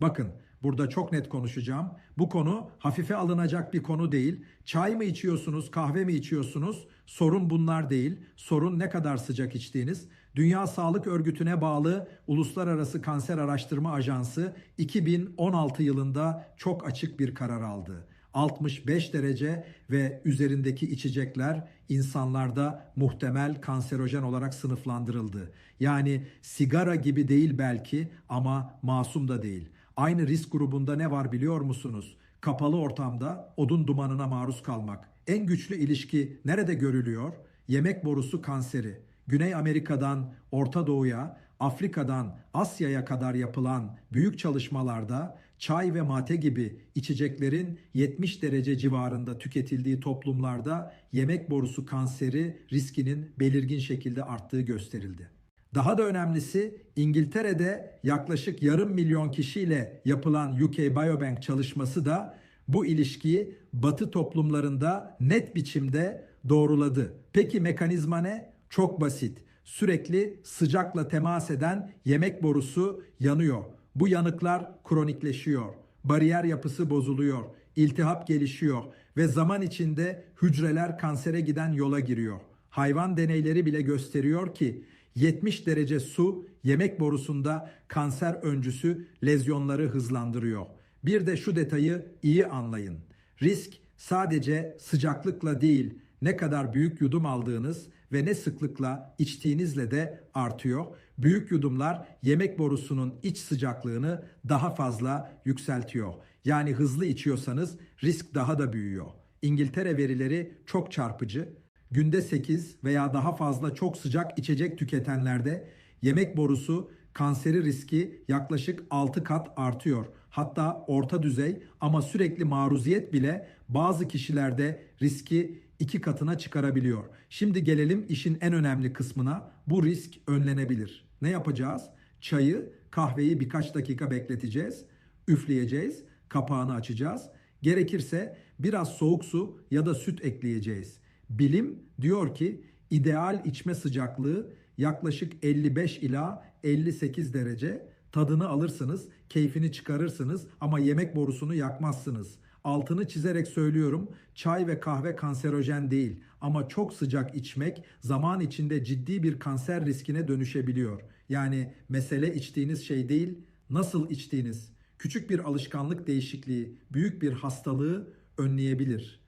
Bakın burada çok net konuşacağım. Bu konu hafife alınacak bir konu değil. Çay mı içiyorsunuz, kahve mi içiyorsunuz? Sorun bunlar değil. Sorun ne kadar sıcak içtiğiniz. Dünya Sağlık Örgütü'ne bağlı Uluslararası Kanser Araştırma Ajansı 2016 yılında çok açık bir karar aldı. 65 derece ve üzerindeki içecekler insanlarda muhtemel kanserojen olarak sınıflandırıldı. Yani sigara gibi değil belki ama masum da değil. Aynı risk grubunda ne var biliyor musunuz? Kapalı ortamda odun dumanına maruz kalmak. En güçlü ilişki nerede görülüyor? Yemek borusu kanseri. Güney Amerika'dan Orta Doğu'ya, Afrika'dan Asya'ya kadar yapılan büyük çalışmalarda çay ve mate gibi içeceklerin 70 derece civarında tüketildiği toplumlarda yemek borusu kanseri riskinin belirgin şekilde arttığı gösterildi. Daha da önemlisi İngiltere'de yaklaşık yarım milyon kişiyle yapılan UK Biobank çalışması da bu ilişkiyi Batı toplumlarında net biçimde doğruladı. Peki mekanizma ne? Çok basit. Sürekli sıcakla temas eden yemek borusu yanıyor. Bu yanıklar kronikleşiyor. Bariyer yapısı bozuluyor. iltihap gelişiyor ve zaman içinde hücreler kansere giden yola giriyor. Hayvan deneyleri bile gösteriyor ki 70 derece su yemek borusunda kanser öncüsü lezyonları hızlandırıyor. Bir de şu detayı iyi anlayın. Risk sadece sıcaklıkla değil, ne kadar büyük yudum aldığınız ve ne sıklıkla içtiğinizle de artıyor. Büyük yudumlar yemek borusunun iç sıcaklığını daha fazla yükseltiyor. Yani hızlı içiyorsanız risk daha da büyüyor. İngiltere verileri çok çarpıcı. Günde 8 veya daha fazla çok sıcak içecek tüketenlerde yemek borusu kanseri riski yaklaşık 6 kat artıyor. Hatta orta düzey ama sürekli maruziyet bile bazı kişilerde riski iki katına çıkarabiliyor. Şimdi gelelim işin en önemli kısmına. Bu risk önlenebilir. Ne yapacağız? Çayı, kahveyi birkaç dakika bekleteceğiz. Üfleyeceğiz. Kapağını açacağız. Gerekirse biraz soğuk su ya da süt ekleyeceğiz. Bilim diyor ki ideal içme sıcaklığı yaklaşık 55 ila 58 derece. Tadını alırsınız, keyfini çıkarırsınız ama yemek borusunu yakmazsınız. Altını çizerek söylüyorum. Çay ve kahve kanserojen değil ama çok sıcak içmek zaman içinde ciddi bir kanser riskine dönüşebiliyor. Yani mesele içtiğiniz şey değil, nasıl içtiğiniz. Küçük bir alışkanlık değişikliği büyük bir hastalığı önleyebilir.